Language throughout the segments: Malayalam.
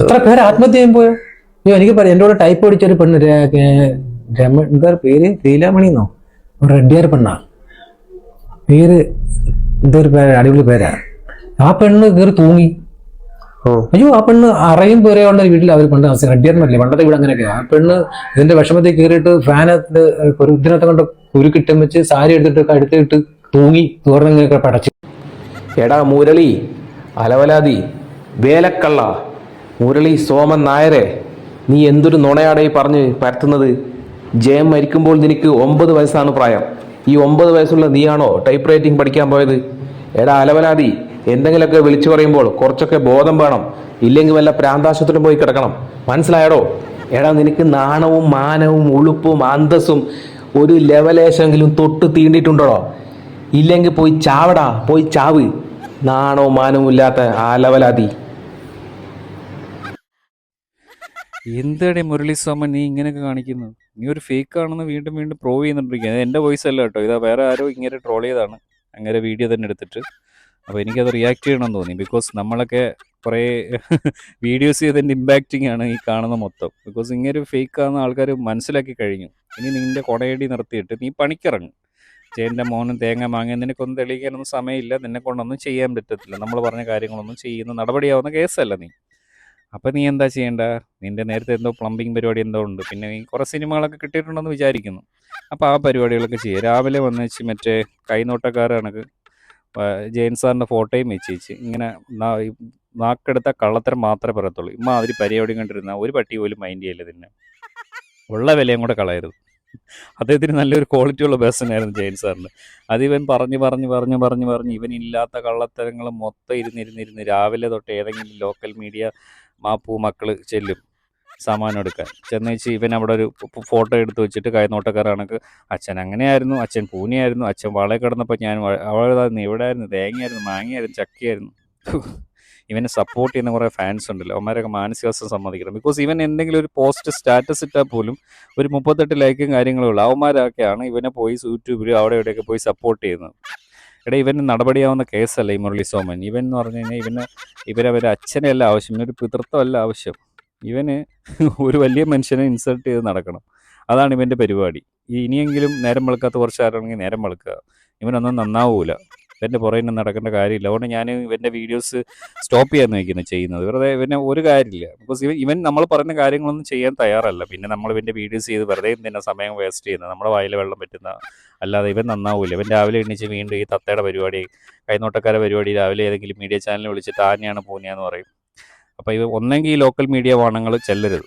എത്ര പേര് ആത്മഹത്യ ചെയ്യാൻ പോയോ അയ്യോ എനിക്ക് പറയാം. എന്റെ കൂടെ ടൈപ്പ് ഒരു പെണ്ണ് രമ എന്താ പേര്? ലീലാമണി എന്നോ ഒരു റെഡ്ഡിയാർ പെണ്ണാ. പേര് എന്തൊരു പേര് അടിപൊളി പേരാ. ആ പെണ്ണ് കയറി തൂങ്ങി. ഓ. അയ്യോ ആ പെണ്ണ് അറയും പേരെ ഉള്ള വീട്ടിൽ അവർ പണ്ട് റെഡ്ഡിയാറിനല്ലേ പണ്ടത്തെ വീട് അങ്ങനെയൊക്കെ. ആ പെണ്ണ് ഇതിന്റെ വിഷമത്തിൽ കയറിയിട്ട് ഫാനത്ത് ഒരു ഇതിനകത്ത് കൊണ്ട് കുരുക്കിട്ടും വെച്ച് സാരി എടുത്തിട്ട് അടുത്തിട്ട് തൂങ്ങി തുറന്നിങ്ങനെയൊക്കെ പടച്ചു. എടാ മുരളി അലവലാതി വേലക്കള്ള. മുരളി സോമൻ നായരെ നീ എന്തൊരു നുണയാടായി പറഞ്ഞ് പരത്തുന്നത്? ജയം മരിക്കുമ്പോൾ നിനക്ക് ഒമ്പത് വയസ്സാണ് പ്രായം. ഈ ഒമ്പത് വയസ്സുള്ള നീയാണോ ടൈപ്പ് റൈറ്റിംഗ് പഠിക്കാൻ പോയത്? എടാ അലവലാതി എന്തെങ്കിലുമൊക്കെ വിളിച്ചു പറയുമ്പോൾ കുറച്ചൊക്കെ ബോധം വേണം. ഇല്ലെങ്കിൽ വല്ല പ്രാന്താശുപത്രിയിലും പോയി കിടക്കണം. മനസ്സിലായടോ? എടാ നിനക്ക് നാണവും മാനവും ഉളുപ്പും അന്തസ്സും ഒരു ലെവലേശെങ്കിലും തൊട്ട് തീണ്ടിയിട്ടുണ്ടോ ഇല്ലെങ്കിൽ പോയി ചാവടാ പോയി ചാവ്. നാണവും മാനവും ഇല്ലാത്ത ആ ലെവലാതി എന്താണ് മുരളി സോമൻ നീ ഇങ്ങനെയൊക്കെ കാണിക്കുന്നത് നീ ഒരു ഫേക്ക് ആണെന്ന് വീണ്ടും വീണ്ടും പ്രൂവ് ചെയ്തുകൊണ്ടിരിക്കുക എന്റെ വോയിസ് അല്ല കേട്ടോ. ഇതാ വേറെ ആരോ ഇങ്ങനെ ട്രോൾ ചെയ്താണ് അങ്ങനെ വീഡിയോ തന്നെ എടുത്തിട്ട്. അപ്പോൾ എനിക്കത് റിയാക്ട് ചെയ്യണമെന്ന് തോന്നി. ബിക്കോസ് നമ്മളൊക്കെ കുറേ വീഡിയോസ് ചെയ്തതിന്റെ ഇമ്പാക്റ്റിംഗ് ആണ് ഈ കാണുന്ന മൊത്തം. ബിക്കോസ് ഇങ്ങനെ ഒരു ഫേക്ക് ആണെന്ന് ആൾക്കാർ മനസ്സിലാക്കി കഴിഞ്ഞു. ഇനി നിന്റെ കൊടയടി നിർത്തിയിട്ട് നീ പണിക്കിറങ്ങും. ചേന്റെ മോനും തേങ്ങ മാങ്ങ നിനക്കൊന്നും തെളിയിക്കാനൊന്നും സമയമില്ല. നിന്നെ കൊണ്ടൊന്നും ചെയ്യാൻ പറ്റത്തില്ല. നമ്മൾ പറഞ്ഞ കാര്യങ്ങളൊന്നും ചെയ്യുന്ന നടപടിയാവുന്ന കേസല്ല നീ. അപ്പം നീ എന്താ ചെയ്യേണ്ട? നിന്റെ നേരത്തെ എന്തോ പ്ലംബിംഗ് പരിപാടി എന്തോ ഉണ്ട്. പിന്നെ നീ കുറേ സിനിമകളൊക്കെ കിട്ടിയിട്ടുണ്ടെന്ന് വിചാരിക്കുന്നു. അപ്പോൾ ആ പരിപാടികളൊക്കെ ചെയ്യുക രാവിലെ വന്ന് വെച്ച് മറ്റേ കൈനോട്ടക്കാർ കണക്ക് ജയൻ സാറിന്റെ ഫോട്ടോയും വെച്ച് വെച്ച് ഇങ്ങനെ നാക്കെടുത്ത കള്ളത്തരം മാത്രമേ പറയത്തുള്ളൂ. ഇമ്മാതിരി പരിപാടി കണ്ടിരുന്ന ഒരു പട്ടി പോലും മൈൻഡ് ചെയ്യില്ല തന്നെ ഉള്ള വിലയും കൂടെ കളയരുത്. അദ്ദേഹത്തിന് നല്ലൊരു ക്വാളിറ്റി ഉള്ള പേഴ്സൺ ആയിരുന്നു ജയൻ സാറിന്. അതിവൻ പറഞ്ഞ് പറഞ്ഞ് പറഞ്ഞ് പറഞ്ഞ് പറഞ്ഞ് ഇവൻ ഇല്ലാത്ത കള്ളത്തരങ്ങൾ മൊത്തം ഇരുന്നിരുന്നിരുന്ന് രാവിലെ തൊട്ട് ഏതെങ്കിലും ലോക്കൽ മീഡിയ മാപ്പു മക്കൾ ചെല്ലും സാമാനം എടുക്കാൻ. ചെന്നേച്ച് ഇവൻ അവിടെ ഒരു ഫോട്ടോ എടുത്ത് വെച്ചിട്ട് കൈനോട്ടക്കാരാണക്ക് അച്ഛൻ അങ്ങനെയായിരുന്നു അച്ഛൻ പൂനെയായിരുന്നു അച്ഛൻ വളയെ കിടന്നപ്പോൾ ഞാൻ അവളായിരുന്നു ആയിരുന്നു തേങ്ങയായിരുന്നു മാങ്ങയായിരുന്നു ചക്കയായിരുന്നു. ഇവനെ സപ്പോർട്ട് ചെയ്യുന്ന കുറേ ഫാൻസ് ഉണ്ടല്ലോ അവന്മാരൊക്കെ മാനസികാവസ്ഥ സമ്മതിക്കണം. ബിക്കോസ് ഇവൻ എന്തെങ്കിലും ഒരു പോസ്റ്റ് സ്റ്റാറ്റസ് ഇട്ടാൽ പോലും ഒരു മുപ്പത്തെട്ട് ലൈക്കും കാര്യങ്ങളും ഉള്ളു അവന്മാരൊക്കെയാണ് ഇവനെ പോയി യൂട്യൂബിൽ അവിടെ ഇവിടെയൊക്കെ പോയി സപ്പോർട്ട് ചെയ്യുന്നത്. എടാ ഇവന് നടപടിയാവുന്ന കേസല്ല ഈ മുരളി സോമൻ. ഇവൻ എന്ന് പറഞ്ഞു കഴിഞ്ഞാൽ ഇവന് ഇവരവരെ അച്ഛനെയല്ല ആവശ്യം ഇവനൊരു പിതൃത്വമല്ല ആവശ്യം. ഇവന് ഒരു വലിയ മനുഷ്യനെ ഇൻസൾട്ട് ചെയ്ത് നടക്കണം. അതാണ് ഇവന്റെ പരിപാടി. ഇനിയെങ്കിലും നേരം വെളുക്കാത്ത കുറച്ച് ആരാണെങ്കിൽ നേരം വെളുക്കുക. ഇവനൊന്നും നന്നാവൂല. ഇവന്റെ പുറകെ നിന്ന് നടക്കേണ്ട കാര്യമില്ല. അതുകൊണ്ട് ഞാൻ ഇവന്റെ വീഡിയോസ് സ്റ്റോപ്പ് ചെയ്യാൻ നോക്കുന്നത് ചെയ്യുന്നത്. വെറുതെ ഇവന് ഒരു കാര്യമില്ല. ബിക്കോസ് ഇവൻ ഇവൻ നമ്മൾ പറയുന്ന കാര്യങ്ങളൊന്നും ചെയ്യാൻ തയ്യാറല്ല. പിന്നെ നമ്മൾ ഇവന്റെ വീഡിയോസ് ചെയ്ത് വെറുതെ തന്നെ സമയം വേസ്റ്റ് ചെയ്യുന്നത്? നമ്മുടെ വായിൽ വെള്ളം പറ്റുന്ന അല്ലാതെ ഇവൻ നന്നാവില്ല ഇവൻ രാവിലെ എണീച്ച് വീണ്ടും ഈ തത്തയുടെ പരിപാടി കൈനോട്ടക്കാരുടെ പരിപാടി രാവിലെ ഏതെങ്കിലും മീഡിയ ചാനൽ വിളിച്ചിട്ട് താനെയാണ് പൂനെയാന്ന് പറയും. അപ്പോൾ ഇത് ഒന്നെങ്കിൽ ഈ ലോക്കൽ മീഡിയ വാണങ്ങൾ ചെല്ലരുത്.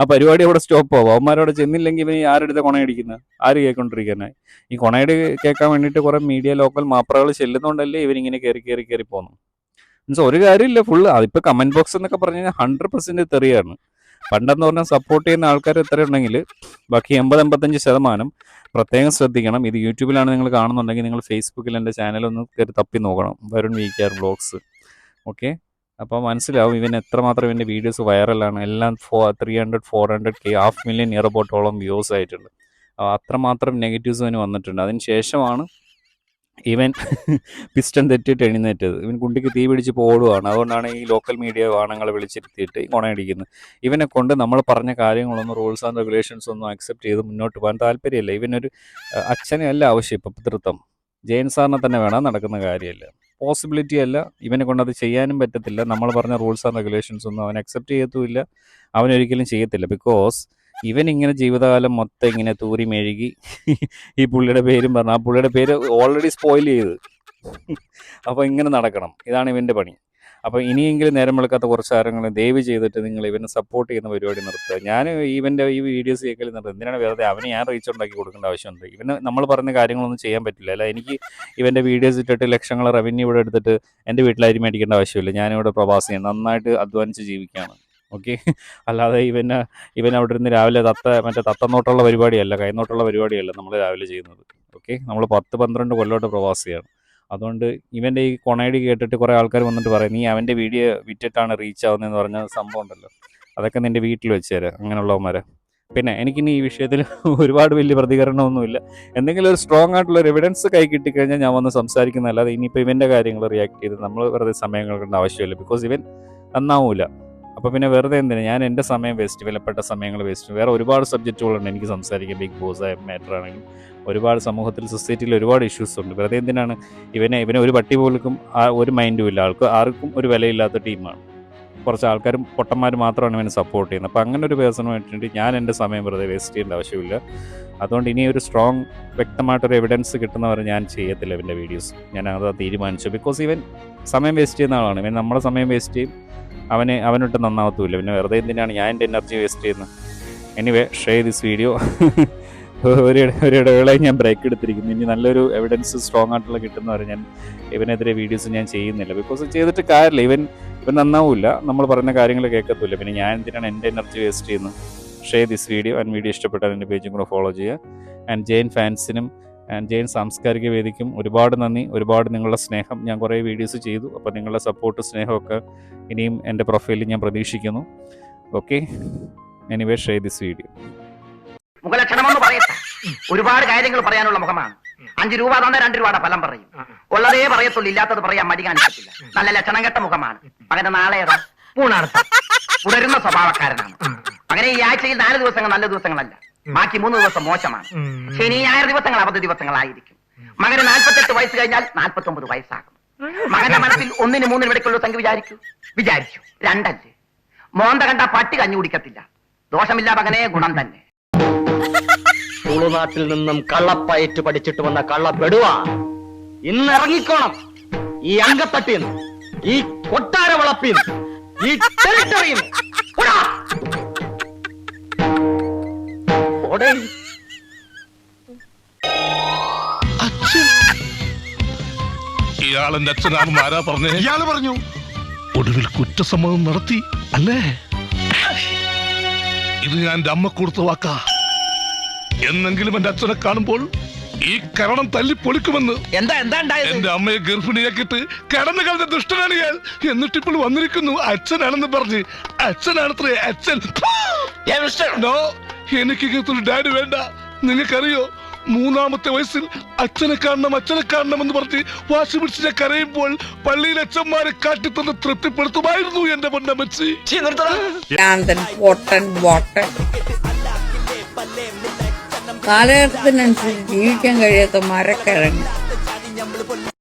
ആ പരിപാടി അവിടെ സ്റ്റോപ്പ് ആവും. അവന്മാരവിടെ ചെന്നില്ലെങ്കിൽ ഇവൻ ആരെടുത്ത് കൊണയടിക്കുന്നത് ആര് കേൾക്കൊണ്ടിരിക്കുന്നത് ഈ കൊണയടി കേൾക്കാൻ വേണ്ടിയിട്ട് കുറേ മീഡിയ ലോക്കൽ മാപ്രകൾ ചെല്ലുന്നതുകൊണ്ടല്ലേ ഇവരിങ്ങനെ കയറി കയറി കയറി പോകുന്നു മീൻസ് ഒരു കാര്യമില്ല ഫുള്ള് അതിപ്പോൾ കമന്റ് ബോക്സ് എന്നൊക്കെ പറഞ്ഞു കഴിഞ്ഞാൽ ഹൺഡ്രഡ് പെർസെന്റ് തെറിയാണ്. പണ്ടെന്ന് പറഞ്ഞാൽ സപ്പോർട്ട് ചെയ്യുന്ന ആൾക്കാർ എത്ര ഉണ്ടെങ്കിൽ ബാക്കി എൺപത് എൺപത്തഞ്ച് ശതമാനം പ്രത്യേകം ശ്രദ്ധിക്കണം. ഇത് യൂട്യൂബിലാണ് നിങ്ങൾ കാണുന്നുണ്ടെങ്കിൽ നിങ്ങൾ ഫേസ്ബുക്കിൽ എന്റെ ഒന്ന് കയറി തപ്പി നോക്കണം. Varun V K R blogs. Okay അപ്പോൾ മനസ്സിലാവും ഇവൻ എത്രമാത്രം ഇവന്റെ വീഡിയോസ് വൈറലാണ് എല്ലാം four three hundred four hundred K half million ഇയർബോട്ടോളം views ആയിട്ടുണ്ട്. അത്രമാത്രം നെഗറ്റീവ്സ് അവന് വന്നിട്ടുണ്ട്. അതിന് ശേഷമാണ് ഇവൻ പിസ്റ്റൺ തെറ്റിയിട്ട് എഴുന്നേറ്റത്. ഇവൻ കുണ്ടിക്ക് തീ പിടിച്ച് പോടുകയാണ് അതുകൊണ്ടാണ് ഈ ലോക്കൽ മീഡിയ വാണങ്ങളെ വിളിച്ചിരുത്തിയിട്ട് കൊണയടിക്കുന്നത്. ഇവനെ കൊണ്ട് നമ്മൾ പറഞ്ഞ കാര്യങ്ങളൊന്നും റൂൾസ് ആൻഡ് റെഗുലേഷൻസ് ഒന്നും അക്സെപ്റ്റ് ചെയ്ത് മുന്നോട്ട് പോകാൻ താല്പര്യമില്ല. ഇവനൊരു അച്ഛനെ അല്ല ആവശ്യം ഇപ്പം പിതൃത്വം. ജയൻ സാറിനെ തന്നെ വേണം നടക്കുന്ന കാര്യമല്ല? പോസിബിലിറ്റി അല്ല. ഇവനെ കൊണ്ട് അത് ചെയ്യാനും പറ്റത്തില്ല. നമ്മൾ പറഞ്ഞ റൂൾസ് ആൻഡ് റെഗുലേഷൻസ് ഒന്നും അവൻ അക്സെപ്റ്റ് ചെയ്യത്തുമില്ല. അവനൊരിക്കലും ചെയ്യത്തില്ല. ബിക്കോസ് ഇവൻ ഇങ്ങനെ ജീവിതകാലം മൊത്തം ഇങ്ങനെ തൂരി മെഴുകി ഈ പുള്ളിയുടെ പേരും പറഞ്ഞു ആ പുള്ളിയുടെ പേര് ഓൾറെഡി സ്പോയിൽ ചെയ്ത്. അപ്പോൾ ഇങ്ങനെ നടക്കണം. ഇതാണ് ഇവന്റെ പണി. അപ്പോൾ ഇനിയെങ്കിലും നേരം വെളുക്കാത്ത കുറച്ച് കാര്യങ്ങൾ ദയവ് ചെയ്തിട്ട് നിങ്ങൾ ഇവനെ സപ്പോർട്ട് ചെയ്യുന്ന പരിപാടി നിർത്തുക. ഞാൻ ഇവന്റെ ഈ വീഡിയോസ് കേൾക്കലും നിർത്തുക. എന്തിനാണ് വേറെ അവന് ഞാൻ റീച്ച് ഉണ്ടാക്കി കൊടുക്കേണ്ട ആവശ്യമുണ്ട്? ഇവന് നമ്മൾ പറഞ്ഞ കാര്യങ്ങളൊന്നും ചെയ്യാൻ പറ്റില്ല. അല്ല എനിക്ക് ഇവന്റെ വീഡിയോസ് ഇട്ടിട്ട് ലക്ഷങ്ങൾ റവന്യൂ ഇവിടെ എടുത്തിട്ട് എന്റെ വീട്ടിലായി മേടിക്കേണ്ട ആവശ്യമില്ല. ഞാനിവിടെ പ്രവാസിയാണ്. നന്നായിട്ട് അധ്വാനിച്ച് ജീവിക്കുകയാണ്. ഓക്കെ അല്ലാതെ ഇവന് ഇവൻ അവിടെ ഇരുന്ന് രാവിലെ തത്ത മറ്റേ തത്തനോട്ടുള്ള പരിപാടിയല്ല കൈനോട്ടുള്ള പരിപാടിയല്ല നമ്മൾ രാവിലെ ചെയ്യുന്നത്. ഓക്കെ നമ്മൾ പത്ത് പന്ത്രണ്ട് കൊല്ലോട്ട് പ്രവാസിയാണ്. അതുകൊണ്ട് ഇവന്റെ ഈ കൊണയടി കേട്ടിട്ട് കുറേ ആൾക്കാർ വന്നിട്ട് പറയും നീ അവന്റെ വീഡിയോ വിറ്റിട്ടാണ് റീച്ച് ആവുന്നതെന്ന് പറഞ്ഞ സംഭവം ഉണ്ടല്ലോ. അതൊക്കെ നിന്റെ വീട്ടിൽ വെച്ച് തരാം അങ്ങനെയുള്ളവന്മാരെ. പിന്നെ എനിക്കിനി ഈ വിഷയത്തിൽ ഒരുപാട് വലിയ പ്രതികരണമൊന്നുമില്ല. എന്തെങ്കിലും ഒരു സ്ട്രോങ് ആയിട്ടുള്ള ഒരു എവിഡൻസ് കൈ കിട്ടിക്കഴിഞ്ഞാൽ ഞാൻ വന്ന് സംസാരിക്കുന്നതല്ലാതെ ഇനിയിപ്പോൾ ഇവന്റെ കാര്യങ്ങൾ റിയാക്ട് ചെയ്ത് നമ്മൾ വെറുതെ സമയങ്ങൾ കളയേണ്ട ആവശ്യമില്ല. ബിക്കോസ് ഇവൻ നന്നാവൂല. അപ്പോൾ പിന്നെ വെറുതെ എന്തിനാണ് ഞാൻ എന്റെ സമയം വേസ്റ്റ് വിലപ്പെട്ട സമയങ്ങൾ വേസ്റ്റ് വേറെ ഒരുപാട് സബ്ജക്റ്റുകളുണ്ട് എനിക്ക് സംസാരിക്കാൻ. ബിഗ് ബോസ് മാറ്റർ ആണെങ്കിലും ഒരുപാട് സമൂഹത്തിൽ സൊസൈറ്റിയിൽ ഒരുപാട് ഇഷ്യൂസ് ഉണ്ട്. വെറുതെ എന്തിനാണ്? ഇവനെ ഇവനെ ഒരു പട്ടി പോലും ഒരു മൈൻഡും ഇല്ല. ആൾക്ക് ആർക്കും ഒരു വിലയില്ലാത്ത ടീമാണ് കുറച്ച് ആൾക്കാരും പൊട്ടന്മാർ മാത്രമാണ് ഇവനെ സപ്പോർട്ട് ചെയ്യുന്നത്. അപ്പോൾ അങ്ങനെ ഒരു പേഴ്സണുമായിട്ട് ഞാൻ എന്റെ സമയം വെറുതെ വേസ്റ്റ് ചെയ്യേണ്ട ആവശ്യമില്ല. അതുകൊണ്ട് ഇനി ഒരു സ്ട്രോങ് വ്യക്തമായിട്ടൊരു എവിഡൻസ് കിട്ടുന്നവരെ ഞാൻ ചെയ്യത്തില്ല ഇവന്റെ വീഡിയോസ് ഞാൻ അത് തീരുമാനിച്ചു. ബിക്കോസ് ഇവൻ സമയം വേസ്റ്റ് ചെയ്യുന്ന ആളാണ്. ഇവൻ നമ്മുടെ സമയം വേസ്റ്റ് ചെയ്യും. അവന് അവനൊട്ട് നന്നാവത്തുമില്ല പിന്നെ വെറുതെ എന്തിനാണ് ഞാൻ എന്റെ എനർജി വേസ്റ്റ് ചെയ്യുന്നത് എനിവേ ഷെയർ ദിസ് വീഡിയോ ഒരു ഒരു ഇടവേളയിൽ ഞാൻ ബ്രേക്ക് എടുത്തിരിക്കുന്നു. ഇനി നല്ലൊരു എവിഡൻസ് സ്ട്രോങ് ആയിട്ടുള്ള കിട്ടുന്നവരെ ഞാൻ ഇവനെതിരെ വീഡിയോസ് ഞാൻ ചെയ്യുന്നില്ല. ബിക്കോസ് ചെയ്തിട്ട് കാര്യമില്ല. ഇവൻ ഇവൻ നന്നാവില്ല. നമ്മൾ പറയുന്ന കാര്യങ്ങൾ കേൾക്കത്തില്ല. പിന്നെ ഞാൻ എന്തിനാണ് എന്റെ എനർജി വേസ്റ്റ് ചെയ്യുന്നത് share this video and video ഇഷ്ടപ്പെട്ടാൽ എന്റെ പേജും കൂടെ ഫോളോ ചെയ്യുക. ആൻഡ് ജെയിൻ ഫാൻസിനും ആൻഡ് ജെയിൻ സാംസ്കാരിക വേദിക്കും ഒരുപാട് നന്ദി. ഒരുപാട് നിങ്ങളുടെ സ്നേഹം. ഞാൻ കുറേ വീഡിയോസ് ചെയ്തു. അപ്പോൾ നിങ്ങളുടെ സപ്പോർട്ട് സ്നേഹമൊക്കെ ഇനിയും എന്റെ പ്രൊഫൈലിൽ ഞാൻ പ്രതീക്ഷിക്കുന്നു. Okay anyway share this video മുഖലക്ഷണമെന്ന് പറയട്ടെ ഒരുപാട് കാര്യങ്ങൾ പറയാനുള്ള മുഖമാണ്. അഞ്ചു രൂപ തന്ന രണ്ട് രൂപയുടെ ഫലം പറയും. ഉള്ളതേ പറയത്തുള്ളൂ. ഇല്ലാത്തത് പറയാൻ മടി കാണിക്കത്തില്ല. നല്ല ലക്ഷണം കെട്ട മുഖമാണ്. അങ്ങനെ നാളെ ഏതാ? പൂണാർത്ഥം തുടരുന്ന സ്വഭാവക്കാരനാണ്. അങ്ങനെ ഈ ആഴ്ചയിൽ നാല് ദിവസങ്ങൾ നല്ല ദിവസങ്ങളല്ല. ബാക്കി മൂന്ന് ദിവസം മോശമാണ്. ശനി ഞായർ ദിവസങ്ങൾ അവധി ദിവസങ്ങളായിരിക്കും. മകന് നാൽപ്പത്തെട്ട് വയസ്സ് കഴിഞ്ഞാൽ നാൽപ്പത്തി ഒമ്പത് വയസ്സാകും. മകന്റെ മനസ്സിൽ ഒന്നിന് മൂന്നിന് ഇടയ്ക്കുള്ള സംഖ്യ വിചാരിക്കൂ? വിചാരിച്ചു. രണ്ടല്ലേ? മോന്ത കണ്ട പട്ടി കഞ്ഞു കുടിക്കത്തില്ല. ദോഷമില്ല മകനെ ഗുണം തന്നെ. തുളുനാട്ടിൽ നിന്നും കള്ളപ്പയറ്റ് പഠിച്ചിട്ട് വന്ന കള്ളപ്പെടുവ ഇന്ന് ഇറങ്ങിക്കോണം. ഈ അങ്കത്തട്ടിൽ ഈ കൊട്ടാര വളപ്പിൽ ഈ ടെറിട്ടറിയിൽ ഇയാളെന്റെ അച്ഛനാണെന്ന് ആരാ പറഞ്ഞേ? ഇയാൾ പറഞ്ഞു. ഒടുവിൽ കുറ്റസമ്മതം നടത്തി അല്ലേ? ഇത് ഞാൻ എന്റെ അമ്മ കൊടുത്ത വാക്കാ. എന്നെങ്കിലും എന്റെ അച്ഛനെ കാണുമ്പോൾ ഈ കരണം തല്ലി പൊളിക്കുമെന്ന് എന്താ എന്താ ഉണ്ടായത്? എന്റെ അമ്മയെ ഗർഭിണിയാക്കിട്ട് കടന്നു കളഞ്ഞ ദുഷ്ടനാണ് ഞാൻ എന്നിട്ടിപ്പോൾ വന്നിരിക്കുന്നു അച്ഛനാണെന്ന് പറഞ്ഞ് അച്ഛനാണത്രേ അച്ഛൻ. ഏ, മിസ്റ്റർ, നോ എനിക്ക് ഇങ്ങനത്തെ ഡാഡി വേണ്ട. നിങ്ങൾക്കറിയോ? മൂന്നാമത്തെ വയസ്സിൽ അച്ഛനെ കാണണം അച്ഛനെ കാണണം എന്ന് പറഞ്ഞ് വാശി പിടിച്ച് ഞാൻ കരയുമ്പോൾ പള്ളിയിൽ അച്ഛന്മാരെ കാട്ടിത്തന്ന് തൃപ്തിപ്പെടുത്തുമായിരുന്നു എന്റെ പൊന്നമ്മച്ചി കാലഘട്ടത്തിനനുസരിച്ച് ജീവിക്കാൻ കഴിയാത്ത മരക്കിഴങ്ങ്.